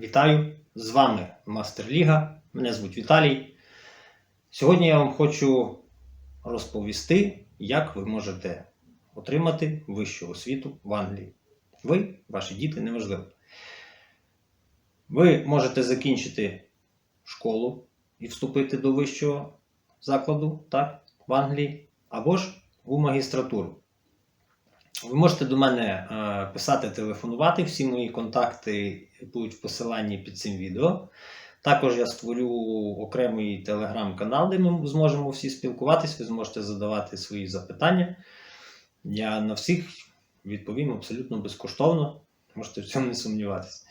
Вітаю! З вами Мастер Ліга. Мене звуть Віталій. Сьогодні я вам хочу розповісти, як ви можете отримати вищу освіту в Англії. Ви, ваші діти, неважливо. Ви можете закінчити школу і вступити до вищого закладу так, в Англії, або ж у магістратуру. Ви можете до мене е, писати, телефонувати. Всі мої контакти будуть в посиланні під цим відео. Також я створю окремий телеграм-канал, де ми зможемо всі спілкуватись. Ви зможете задавати свої запитання. Я на всіх відповім абсолютно безкоштовно. Можете в цьому не сумніватися.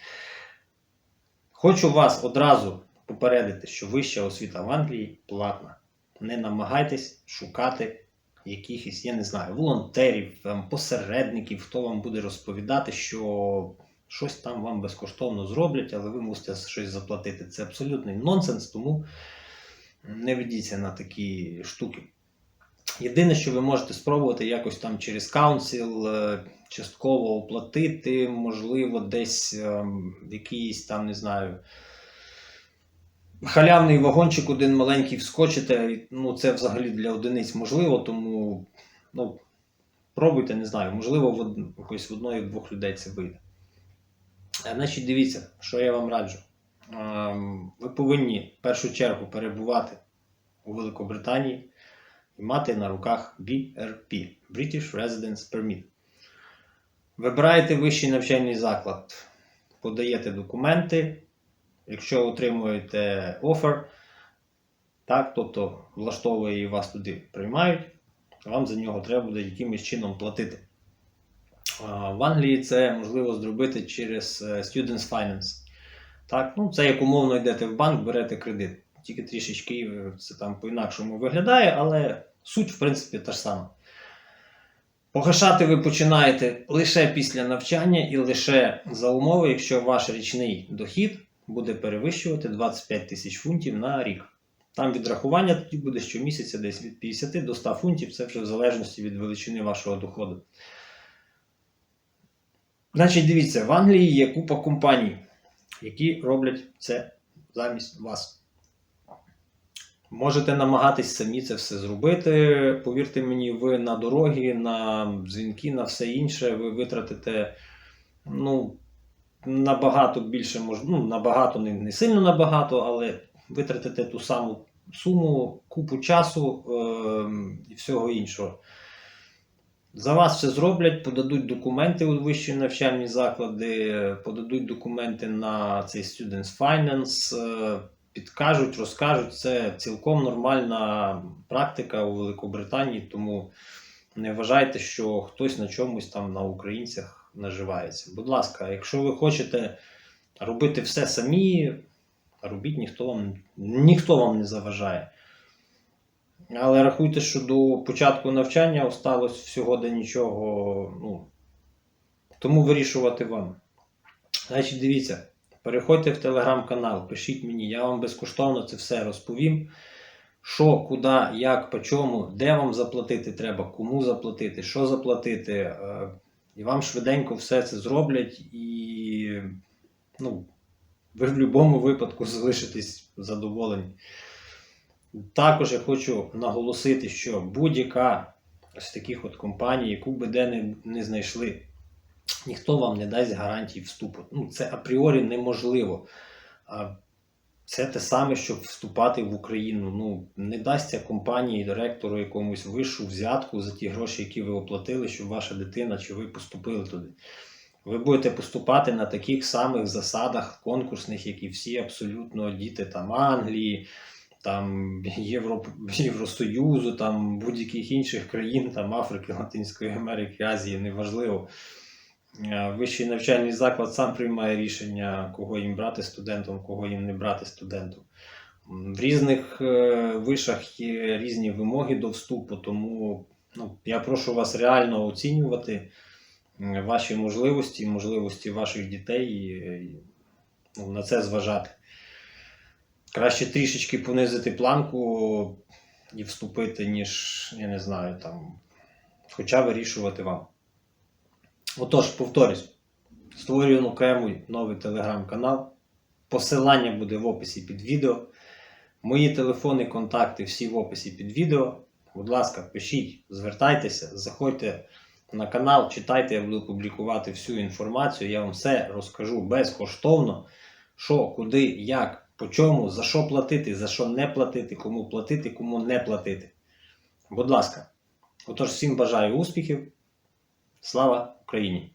Хочу вас одразу попередити, що вища освіта в Англії платна. Не намагайтесь шукати якихось, я не знаю, волонтерів, там, посередників, хто вам буде розповідати, що щось там вам безкоштовно зроблять, але ви мусите щось заплатити. Це абсолютний нонсенс, тому не ведіться на такі штуки. Єдине, що ви можете спробувати якось там через каунсіл е, частково оплатити, можливо, десь ем, якийсь там, не знаю, халявний вагончик один маленький вскочите. Ну, це взагалі для одиниць можливо, тому ну, пробуйте, не знаю, можливо, в, якось в одної-двох людей це вийде. Е, Значить, дивіться, що я вам раджу. Ем, Ви повинні в першу чергу перебувати у Великобританії і мати на руках BRP British Residence Permit. Вибираєте вищий навчальний заклад, подаєте документи. Якщо отримуєте офер, так, тобто влаштовує і вас туди приймають, вам за нього треба буде якимось чином платити. В Англії це можливо зробити через е, Students Finance. Так, ну, це як умовно йдете в банк, берете кредит. Тільки трішечки е, це там по-інакшому виглядає, але суть, в принципі, та ж сама. Погашати ви починаєте лише після навчання і лише за умови, якщо ваш річний дохід буде перевищувати 25 тисяч фунтів на рік. Там відрахування тоді буде щомісяця десь від 50 до 100 фунтів, це вже в залежності від величини вашого доходу. Значить, дивіться, в Англії є купа компаній, які роблять це замість вас. Можете намагатись самі це все зробити. Повірте мені, ви на дороги, на дзвінки, на все інше, ви витратите ну, набагато більше, мож... ну, набагато, не, не сильно набагато, але витратите ту саму суму, купу часу е- і всього іншого. За вас все зроблять, подадуть документи у вищі навчальні заклади, подадуть документи на цей Students Finance, е, підкажуть, розкажуть. Це цілком нормальна практика у Великобританії, тому не вважайте, що хтось на чомусь там на українцях наживається. Будь ласка, якщо ви хочете робити все самі, робіть, ніхто вам, ніхто вам не заважає. Але рахуйте, що до початку навчання осталось всього до нічого. Ну, тому вирішувати вам. Значить, дивіться, переходьте в телеграм-канал, пишіть мені, я вам безкоштовно це все розповім. Що, куди, як, по чому, де вам заплатити треба, кому заплатити, що заплатити. І вам швиденько все це зроблять, і ну, ви в будь-якому випадку залишитесь задоволені. Також я хочу наголосити, що будь-яка з таких от компаній, яку би де не, не знайшли, ніхто вам не дасть гарантії вступу. Ну, це апріорі неможливо. Це те саме, щоб вступати в Україну. Ну, не дасться компанії, директору якомусь вищу взятку за ті гроші, які ви оплатили, щоб ваша дитина чи ви поступили туди. Ви будете поступати на таких самих засадах конкурсних, як і всі абсолютно діти там Англії, там Євро, Євросоюзу, там будь-яких інших країн, там Африки, Латинської Америки, Азії, неважливо. Е, Вищий навчальний заклад сам приймає рішення, кого їм брати студентом, кого їм не брати студентом. В різних е, вишах є різні вимоги до вступу, тому ну, я прошу вас реально оцінювати ваші можливості, можливості ваших дітей і, ну, на це зважати. Краще трішечки понизити планку і вступити, ніж, я не знаю, там, хоча вирішувати вам. Отож, повторюсь, створюю окремий новий телеграм-канал. Посилання буде в описі під відео. Мої телефони, контакти всі в описі під відео. Будь ласка, пишіть, звертайтеся, заходьте на канал, читайте, я буду публікувати всю інформацію. Я вам все розкажу безкоштовно, що, куди, як, по чому, за що платити, за що не платити, кому платити, кому не платити. Будь ласка. Отож, всім бажаю успіхів. Слава Україні!